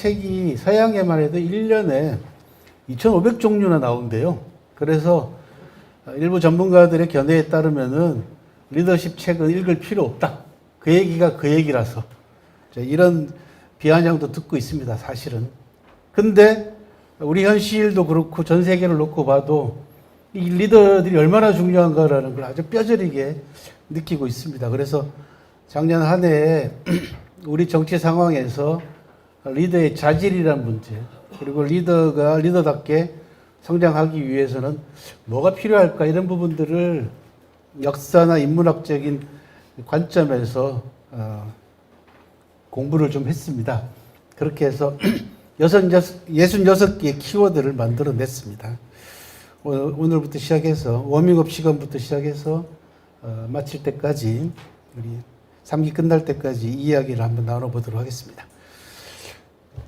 책이 서양에만 해도 1년에 2,500종류나 나온대요. 그래서 일부 전문가들의 견해에 따르면은 리더십 책은 읽을 필요 없다. 그 얘기가 그 얘기라서 이런 비아냥도 듣고 있습니다. 사실은. 근데 우리 현실도 그렇고 전 세계를 놓고 봐도 이 리더들이 얼마나 중요한가라는 걸 아주 뼈저리게 느끼고 있습니다. 그래서 작년 한 해에 우리 정치 상황에서 리더의 자질이란 문제, 그리고 리더가 리더답게 성장하기 위해서는 뭐가 필요할까 이런 부분들을 역사나 인문학적인 관점에서 어, 공부를 좀 했습니다. 그렇게 해서 여섯, 예순 여섯 개의 키워드를 만들어냈습니다. 오늘, 오늘부터 시작해서 워밍업 시간부터 시작해서 어, 마칠 때까지 우리 3기 끝날 때까지 이야기를 한번 나눠보도록 하겠습니다.